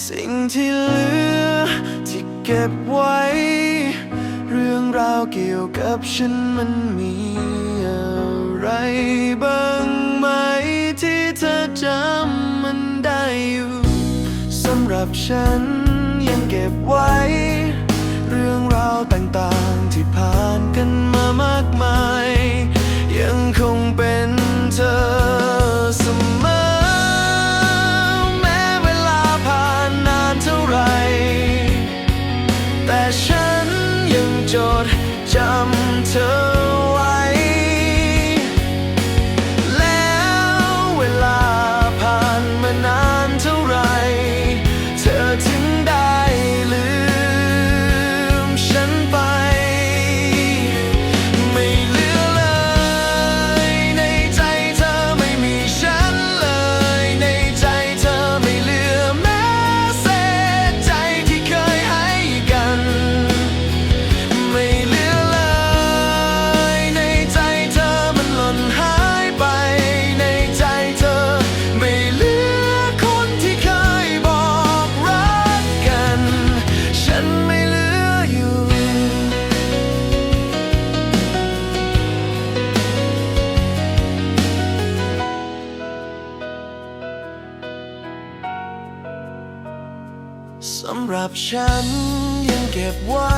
สิ่งที่เหลือที่เก็บไว้ เรื่องราวเกี่ยวกับฉันมันมีอะไรบ้างไหมที่เธอจำมันได้อยู่สำหรับฉันยังเก็บไว้ เรื่องราวต่างๆที่ำหรับฉันยังเก็บไว้